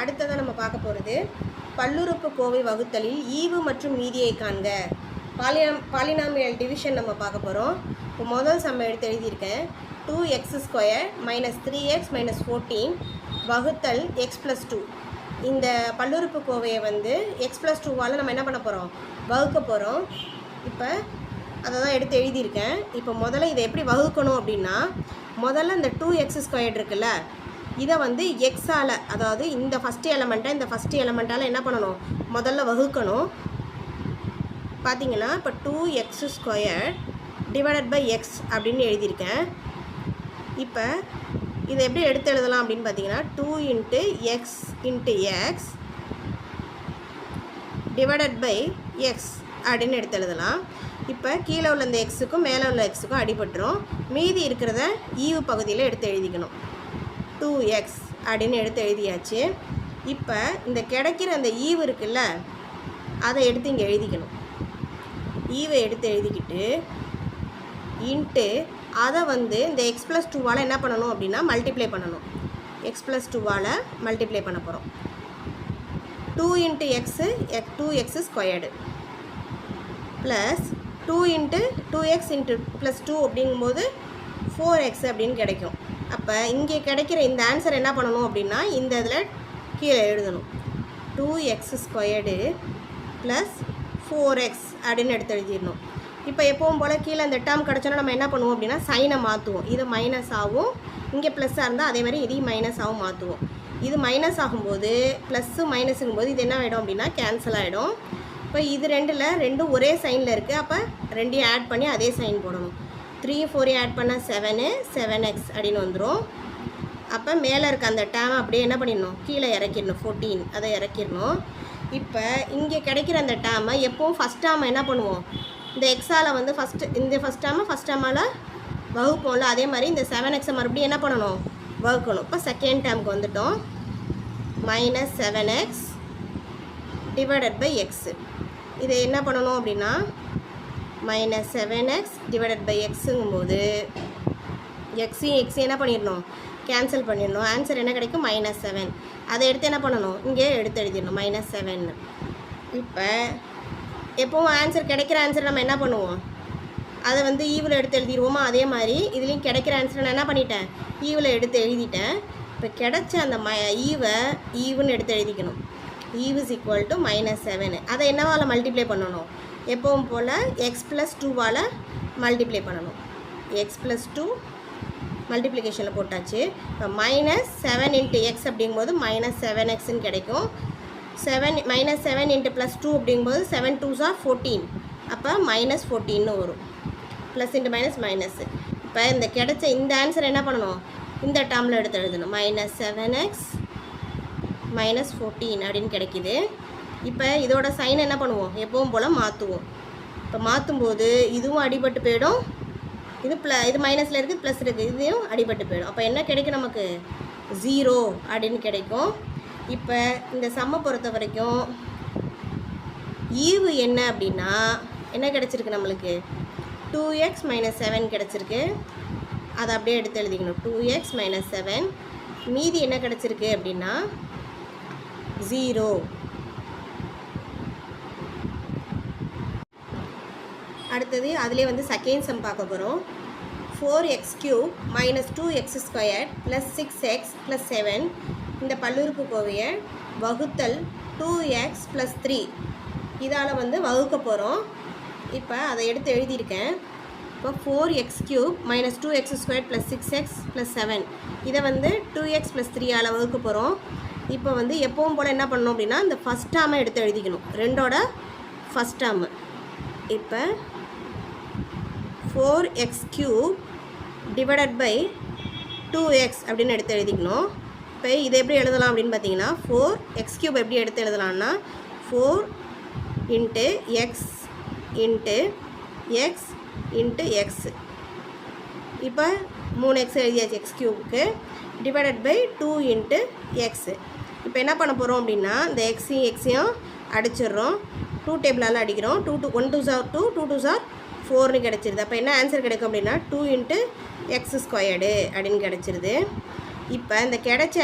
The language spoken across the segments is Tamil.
அடுத்ததாக நம்ம பார்க்க போகிறது பல்லுறுப்பு கோவை வகுத்தலில் ஈவு மற்றும் மீதியை காண்க. பாலினம் பாலினாமியல் டிவிஷன் நம்ம பார்க்க போகிறோம் இப்போ முதல் சம்ம எடுத்து எழுதியிருக்கேன். Two x square minus three x minus fourteen வகுத்தல் எக்ஸ் ப்ளஸ் டூ இந்த பல்லுறுப்பு கோவையை வந்து எக்ஸ் ப்ளஸ் டூவால் நம்ம என்ன பண்ண போகிறோம் வகுக்க போகிறோம் இப்போ அதை தான் எடுத்து எழுதியிருக்கேன். இப்போ முதல்ல இதை எப்படி வகுக்கணும் அப்படின்னா முதல்ல இந்த டூ எக்ஸ் ஸ்கொயர் இருக்குல்ல இதை வந்து எக்ஸால் அதாவது இந்த ஃபஸ்ட்டு எலமெண்ட்டை இந்த ஃபஸ்ட்டு எலமெண்ட்டால் என்ன பண்ணணும்? முதல்ல வகுக்கணும். பார்த்தீங்கன்னா இப்போ two x square divided by x அப்படின்னு எழுதியிருக்கேன். இப்போ இதை எப்படி எடுத்து எழுதலாம் அப்படின்னு பார்த்தீங்கன்னா two into x into x divided by x அப்படின்னு எடுத்து எழுதலாம். இப்போ கீழே உள்ள இந்த எக்ஸுக்கும் மேலே உள்ள எக்ஸுக்கும் அடிபட்டுரும். மீதி இருக்கிறத ஈவு பகுதியில் எடுத்து எழுதிக்கணும். டூ எக்ஸ் அப்படின்னு எடுத்து எழுதியாச்சு. இப்போ இந்த கிடைக்கிற அந்த ஈவு இருக்குல்ல அதை எடுத்து இங்கே எழுதிக்கணும். ஈவை எடுத்து எழுதிக்கிட்டு இன்ட்டு அதை வந்து இந்த எக்ஸ் ப்ளஸ் டூவால் என்ன பண்ணணும் அப்படின்னா மல்டிப்ளை பண்ணணும். எக்ஸ் ப்ளஸ் டூவால் மல்டிப்ளை பண்ண போகிறோம் two into x x two x squared plus two into two x into plus two அப்படிங்கும்போது ஃபோர் எக்ஸ் அப்படின்னு கிடைக்கும். அப்போ இங்கே கிடைக்கிற இந்த ஆன்சர் என்ன பண்ணணும் அப்படின்னா இந்த இதில் கீழே எழுதணும். Two x squared plus four x அப்படின்னு எடுத்து எழுதிடணும். இப்போ எப்பவும் போல் கீழே இந்த டேர்ம் கிடச்சோன்னா நம்ம என்ன பண்ணுவோம் அப்படின்னா சைனை மாற்றுவோம் இது மைனஸ் ஆகும். இங்கே ப்ளஸ்ஸாக இருந்தால் அதே மாதிரி இதையும் மைனஸ் ஆகும் மாற்றுவோம் இது மைனஸ் ஆகும்போது ப்ளஸ்ஸு மைனஸுங்கும் போது இது என்ன ஆகிடும் அப்படின்னா கேன்சல் ஆகிடும் இப்போ இது ரெண்டில் ரெண்டும் ஒரே சைனில் இருக்குது அப்போ ரெண்டையும் ஆட் பண்ணி அதே சைன் போடணும். த்ரீ ஃபோரையும் ஆட் பண்ணால் செவனு செவன் எக்ஸ் அப்படின்னு வந்துடும் அப்போ மேலே இருக்க அந்த டேம் அப்படியே என்ன பண்ணிடணும்? கீழே இறக்கிடணும். ஃபோர்டீன் அதை இறக்கிடணும். இப்போ இங்கே கிடைக்கிற அந்த டேமை எப்போவும் ஃபஸ்ட் டேம் என்ன பண்ணுவோம்? இந்த எக்ஸால் வந்து ஃபஸ்ட்டு இந்த ஃபஸ்ட் டேமை ஃபஸ்ட் டேமால் வகுப்போம்ல அதே மாதிரி இந்த செவன் எக்ஸை மறுபடியும் என்ன பண்ணணும்? வகுக்கணும். இப்போ செகண்ட் டேமுக்கு வந்துட்டோம். Minus seven x divided by x இதை என்ன பண்ணணும் அப்படின்னா minus seven x divided by எக்ஸுங்கும்போது எக்ஸையும் எக்ஸையும் என்ன பண்ணிடணும்? கேன்சல் பண்ணிடணும். ஆன்சர் என்ன கிடைக்கும்? மைனஸ் செவன் அதை எடுத்து என்ன பண்ணணும்? இங்கே எடுத்து எழுதிடணும். மைனஸ் செவன் இப்போ எப்போவும் ஆன்சர் கிடைக்கிற ஆன்சர் நம்ம என்ன பண்ணுவோம்? அதை வந்து ஈவில் எடுத்து எழுதிடுவோமா? அதே மாதிரி இதுலேயும் கிடைக்கிற ஆன்சர் நான் என்ன பண்ணிட்டேன்? ஈவில் எடுத்து எழுதிட்டேன். இப்போ கிடைச்ச அந்த ம ஈவை ஈவுன்னு எடுத்து எழுதிக்கணும். Eve is equal to minus seven அதை என்னவால் மல்டிப்ளை பண்ணணும்? எப்பவும் போல் எக்ஸ் ப்ளஸ் டூவால் மல்டிப்ளை பண்ணணும். எக்ஸ் ப்ளஸ் டூ மல்டிப்ளிகேஷனில் போட்டாச்சு. இப்போ மைனஸ் செவன் இன்ட்டு எக்ஸ் அப்படிங்கும்போது மைனஸ் செவன் எக்ஸ்ன்னு கிடைக்கும். Seven minus seven into plus two அப்படிங்கும்போது செவன் டூ சார் ஃபோர்டீன் அப்போ மைனஸ் ஃபோர்டீன்னு வரும். ப்ளஸ் இன்ட்டு மைனஸ் மைனஸ் இப்போ இந்த கிடைச்ச இந்த ஆன்சர் என்ன பண்ணணும்? இந்த டேர்மில் எடுத்து எழுதணும். Minus seven x minus fourteen அப்படின்னு கிடைக்கிது. இப்போ இதோட சைன் என்ன பண்ணுவோம்? எப்பவும் போல் மாற்றுவோம் இப்போ மாற்றும்போது இதுவும் அடிபட்டு போயிடும். இது ப்ள இது மைனஸில் இருக்குது ப்ளஸ் இருக்குது இதையும் அடிபட்டு போயிடும். அப்போ என்ன கிடைக்கும் நமக்கு? ஜீரோ அப்படின்னு கிடைக்கும். இப்போ இந்த சம்மை பொறுத்த வரைக்கும் ஈவு என்ன அப்படின்னா என்ன கிடச்சிருக்கு நம்மளுக்கு? டூ எக்ஸ் மைனஸ் செவன் கிடச்சிருக்கு. அதை அப்படியே எடுத்து எழுதிக்கணும். டூ எக்ஸ் மைனஸ் செவன் மீதி என்ன கிடச்சிருக்கு அப்படின்னா ஜீரோ அடுத்தது அதிலே வந்து செகண்ட் சம் பார்க்க போகிறோம் four x cube minus two x square plus six x plus seven இந்த பல்லுறுப்பு கோவையை வகுத்தல் டூ எக்ஸ் ப்ளஸ் த்ரீ இதால் வந்து வகுக்க போகிறோம் இப்போ அதை எடுத்து எழுதியிருக்கேன். இப்போ four x cube minus two x square plus six x plus seven இதை வந்து டூ எக்ஸ் ப்ளஸ் த்ரீயால் வகுக்க போகிறோம் இப்போ வந்து எப்பவும் போல் என்ன பண்ணணும் அப்படின்னா இந்த ஃபஸ்ட் டேர்மை எடுத்து எழுதிக்கணும். ரெண்டோட ஃபஸ்ட் டேர்மு இப்போ four x cube divided by two x அப்படின்னு எடுத்து எழுதிக்கணும். இப்போ இதை எப்படி எழுதலாம் அப்படின்னு பார்த்தீங்கன்னா ஃபோர் எக்ஸ் கியூப் எப்படி எடுத்து எழுதலாம்னா four into x into x into x இப்போ மூணு எக்ஸ் எழுதியாச்சு x கியூப்க்கு divided by two into x இப்போ என்ன பண்ண போகிறோம் அப்படின்னா இந்த எக்ஸையும் எக்ஸையும் அடிச்சிடுறோம். டூ டேபிளால் அடிக்கிறோம். Two two one two are two two two are ஃபோர்னு கிடச்சிருது. அப்போ என்ன ஆன்சர் கிடைக்கும் அப்படின்னா டூ இன்ட்டு எக்ஸ் ஸ்கொயர்டு அப்படின்னு கிடச்சிருது. இப்போ இந்த கிடைச்ச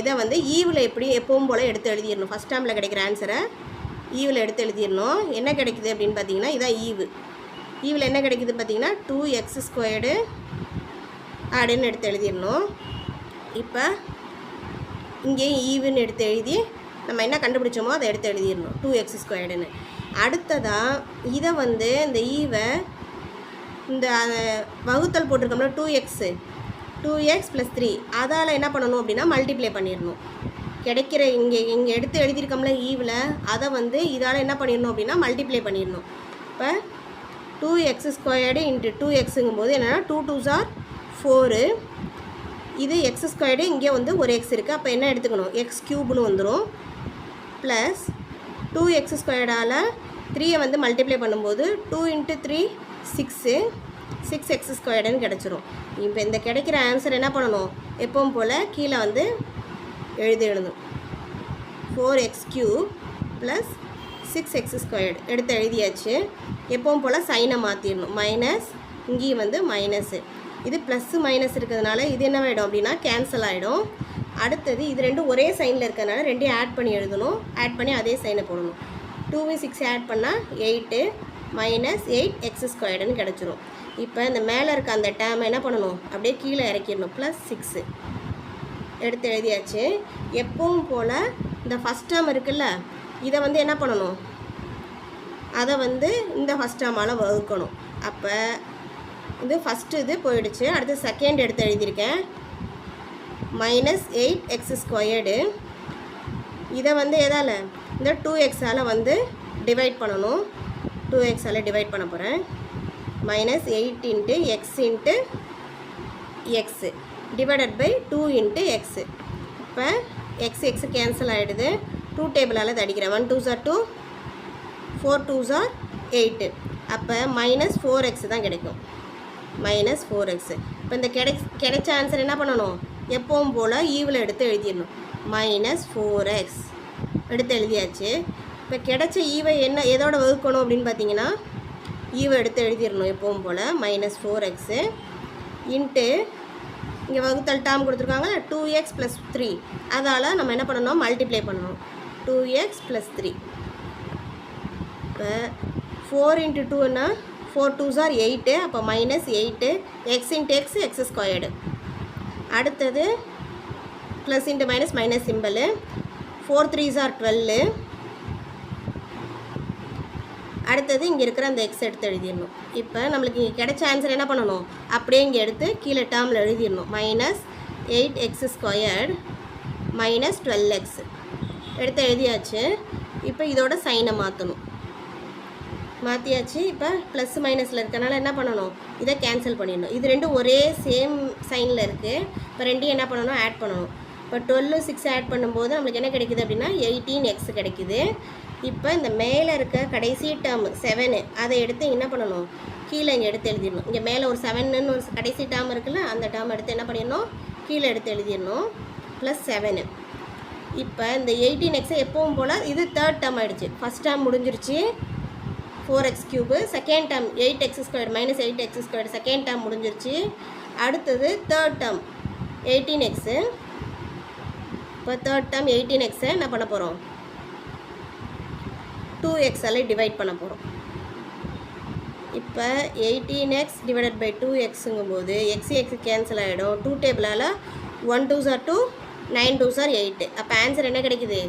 இதை வந்து ஈவில் எப்படி எப்பவும் போல் எடுத்து எழுதிடணும். ஃபஸ்ட் டேர்மில் கிடைக்கிற ஆன்சரை ஈவில் எடுத்து எழுதிடணும். என்ன கிடைக்குது அப்படின்னு பார்த்தீங்கன்னா இதான் ஈவு ஈவில் என்ன கிடைக்குது பார்த்தீங்கன்னா டூ எக்ஸ் ஸ்கொயர்டு அப்படின்னு எடுத்து எழுதிடணும். இப்போ இங்கேயும் ஈவுன்னு எடுத்து எழுதி நம்ம என்ன கண்டுபிடிச்சோமோ அதை எடுத்து எழுதிடணும். டூ எக்ஸ் ஸ்கொயர்டுன்னு அடுத்ததாக இதை வந்து இந்த e ஈவை இந்த வகுத்தல் போட்டிருக்கோம்ல two x two x plus three அதால் என்ன பண்ணணும் அப்படின்னா மல்டிப்ளை பண்ணிடணும். கிடைக்கிற இங்கே இங்கே எடுத்து எழுதியிருக்கோம்ல e ஈவில் அதை வந்து இதால் என்ன பண்ணிடணும் அப்படின்னா மல்டிப்ளை பண்ணிடணும். இப்போ two x squared into two எக்ஸுங்கும் போது என்னென்னா டூ டூ ஜார் ஃபோரு இது எக்ஸ் ஸ்கொயர்டு இங்கே வந்து ஒரு எக்ஸ் இருக்குது அப்போ என்ன எடுத்துக்கணும்? எக்ஸ் க்யூப்னு வந்துடும் ப்ளஸ் டூ எக்ஸ் ஸ்கொயர்டால் த்ரீயை வந்து மல்டிப்ளை பண்ணும்போது two into three six six x ஸ்கொயர்டுன்னு கிடச்சிரும். இப்போ இந்த கிடைக்கிற ஆன்சர் என்ன பண்ணணும்? எப்பவும் போல் கீழே வந்து எழுதி எழுதணும். Four x cube plus six x squared எடுத்து எழுதியாச்சு. எப்பவும் போல் சைனை மாற்றிடணும் மைனஸ் இங்கேயும் வந்து மைனஸு இது ப்ளஸ்ஸு மைனஸ் இருக்கிறதுனால இது என்ன ஆகிடும் அப்படின்னா கேன்சல் ஆகிடும் அடுத்தது இது ரெண்டும் ஒரே சைனில் இருக்கிறதுனால ரெண்டையும் ஆட் பண்ணி எழுதணும். ஆட் பண்ணி அதே சைனை போடணும். டூவும் சிக்ஸ் ஆட் பண்ணால் எயிட்டு மைனஸ் எயிட் எக்ஸ் ஸ்கொயர்டுன்னு கிடச்சிரும். இப்போ இந்த மேலே இருக்க அந்த டேமை என்ன பண்ணணும்? அப்படியே கீழே இறக்கிடணும். ப்ளஸ் சிக்ஸு எடுத்து எழுதியாச்சு. எப்பவும் போல் இந்த ஃபஸ்ட் டேர்ம் இருக்குல்ல இதை வந்து என்ன பண்ணணும்? அதை வந்து இந்த ஃபஸ்ட் டேமால் வகுக்கணும். அப்போ இது ஃபஸ்ட்டு இது போயிடுச்சு. அடுத்து செகண்ட் எடுத்து எழுதியிருக்கேன். மைனஸ் எயிட் எக்ஸ் ஸ்கொயர்டு இதை வந்து எதால்? இந்த டூ எக்ஸால் வந்து டிவைட் பண்ணணும். டூ எக்ஸால் டிவைட் பண்ண போகிறேன் minus eight into x into x divided by two into x இப்போ எக்ஸ் எக்ஸு கேன்சல் ஆகிடுது டூ டேபிளால் தடிக்கிறேன் one two are two four two are eight அப்போ மைனஸ் ஃபோர் எக்ஸ் தான் கிடைக்கும். மைனஸ் ஃபோர் எக்ஸு இப்போ இந்த கிடை கிடைச்ச ஆன்சர் என்ன பண்ணணும்? எப்பவும் போல் ஈவில் எடுத்து எழுதிடணும். மைனஸ் ஃபோர் எக்ஸ் எடுத்து எழுதியாச்சு. இப்போ கிடைச்ச ஈவை என்ன எதோட வகுக்கணும் அப்படின்னு பார்த்தீங்கன்னா ஈவை எடுத்து எழுதிடணும் எப்பவும் போல். மைனஸ் ஃபோர் எக்ஸு இன்ட்டு இங்கே வகுத்தல் டேம் கொடுத்துருக்காங்க. டூ எக்ஸ் ப்ளஸ் த்ரீ அதால் நம்ம என்ன பண்ணணும்? மல்டிப்ளை பண்ணணும். டூ எக்ஸ் ப்ளஸ் த்ரீ இப்போ ஃபோர் இன்ட்டு டூன்னா ஃபோர் டூ சார் எயிட்டு அப்போ minus eight x into x x squared அடுத்தது plus into minus minus simple four three are twelve அடுத்தது இங்கே இருக்கிற அந்த எக்ஸ் எடுத்து எழுதிடணும். இப்போ நம்மளுக்கு இங்கே கிடைச்ச ஆன்சர் என்ன பண்ணணும்? அப்படியே இங்கே எடுத்து கீழே டேர்மில் எழுதிடணும். Minus eight x squared minus twelve x எடுத்து எழுதியாச்சு. இப்போ இதோட சைனை மாற்றணும் மாற்றியாச்சு இப்போ ப்ளஸ் மைனஸில் இருக்கனால என்ன பண்ணணும்? இதை கேன்சல் பண்ணிடணும். இது ரெண்டும் ஒரே சேம் சைனில் இருக்குது இப்போ ரெண்டையும் என்ன பண்ணணும்? ஆட் பண்ணணும். இப்போ டுவெல்லு சிக்ஸ் ஆட் பண்ணும்போது நம்மளுக்கு என்ன கிடைக்குது அப்படின்னா எயிட்டீன் எக்ஸ் கிடைக்குது. இப்போ இந்த மேலே இருக்க கடைசி டேர்ம் செவனு அதை எடுத்து என்ன பண்ணணும்? கீழே இங்கே எடுத்து எழுதிடணும். இங்கே மேலே ஒரு செவனுன்னு ஒரு கடைசி டேர்ம் இருக்குல்ல அந்த டேர்ம் எடுத்து என்ன பண்ணிடணும்? கீழே எடுத்து எழுதிடணும். ப்ளஸ் செவனு இப்போ இந்த எயிட்டீன் எக்ஸை எப்பவும் போல் இது தேர்ட் டேர்ம் ஆகிடுச்சு ஃபஸ்ட் டேர்ம் முடிஞ்சிருச்சு. Four x cube second term eight x square minus eight x square second term முடிஞ்சிருச்சு. அடுத்தது தேர்ட் டேர்ம் எயிட்டீன் எக்ஸு இப்போ தேர்ட் டேர்ம் எயிட்டீன் எக்ஸை என்ன பண்ண போகிறோம் டூ எக்ஸால் டிவைட் பண்ண போகிறோம் இப்போ eighteen x divided by two எக்ஸுங்கும்போது x x cancel ஆகிடும் two டேபிளால் one two are two nine two are eight அப்போ ஆன்சர் என்ன கிடைக்குது?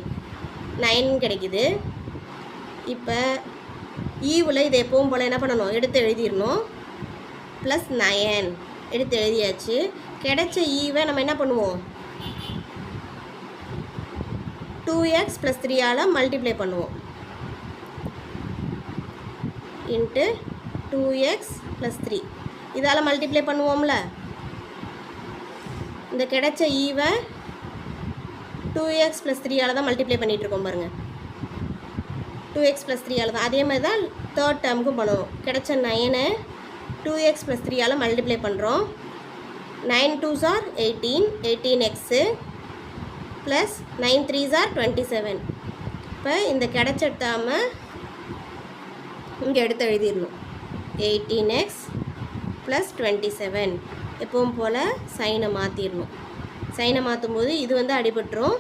நைன் கிடைக்குது. இப்போ ஈவில் இதை எப்பவும் போல் என்ன பண்ணணும்? எடுத்து எழுதிடணும். ப்ளஸ் நயன் எடுத்து எழுதியாச்சு. கிடைச்ச ஈவை நம்ம என்ன பண்ணுவோம்? டூ எக்ஸ் ப்ளஸ் த்ரீயால் மல்டிப்ளை பண்ணுவோம். Into two x plus three இதால் மல்டிப்ளை பண்ணுவோம்ல? இந்த கிடைச்ச ஈவை டூ எக்ஸ் ப்ளஸ் த்ரீயால் தான் மல்டிப்ளை பண்ணிகிட்ருக்கோம் பாருங்கள் டூ எக்ஸ் ப்ளஸ் த்ரீயால் தான். அதே மாதிரி தான் தேர்ட் டேர்முக்கும் பண்ணுவோம். கிடைச்ச நைனை டூ எக்ஸ் ப்ளஸ் த்ரீயால் மல்டிப்ளை பண்ணுறோம் nine two are eighteen eighteen x plus nine three are twenty seven இப்போ இந்த கிடச்ச டேர்மை இங்கே எடுத்து எழுதிடணும். Eighteen x plus twenty seven எப்பவும் போல் சைனை மாற்றிடணும் சைனை மாற்றும் போது இது வந்து அடிபட்டுரும்.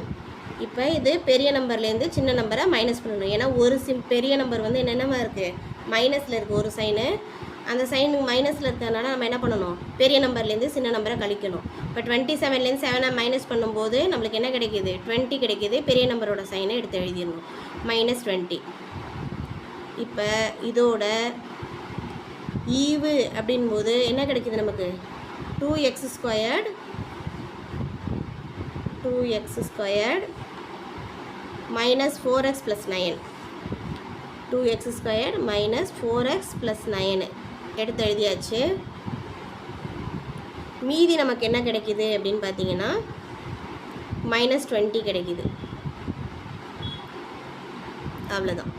இப்போ இது பெரிய நம்பர்லேருந்து சின்ன நம்பரை மைனஸ் பண்ணணும். ஏன்னா ஒரு சிம் பெரிய நம்பர் வந்து என்னென்னமா இருக்குது மைனஸில் இருக்குது ஒரு சைனு அந்த சைன் மைனஸில் இருக்கிறதுனால நம்ம என்ன பண்ணணும்? பெரிய நம்பர்லேருந்து சின்ன நம்பரை கழிக்கணும். இப்போ டுவெண்ட்டி செவன்லேருந்து செவனை மைனஸ் பண்ணும்போது நம்மளுக்கு என்ன கிடைக்கிது? டுவெண்ட்டி கிடைக்கிது. பெரிய நம்பரோட சைனை எடுத்து எழுதிடணும். மைனஸ் டுவெண்ட்டி இப்போ இதோட ஈவு அப்படின்போது என்ன கிடைக்கிது நமக்கு? Two x squared two x squared minus four x plus nine two x squared minus four x plus எடுத்து எழுதியாச்சு. மீதி நமக்கு என்ன கிடைக்குது அப்படின்னு பார்த்தீங்கன்னா மைனஸ் டுவெண்ட்டி கிடைக்குது. அவ்வளோதான்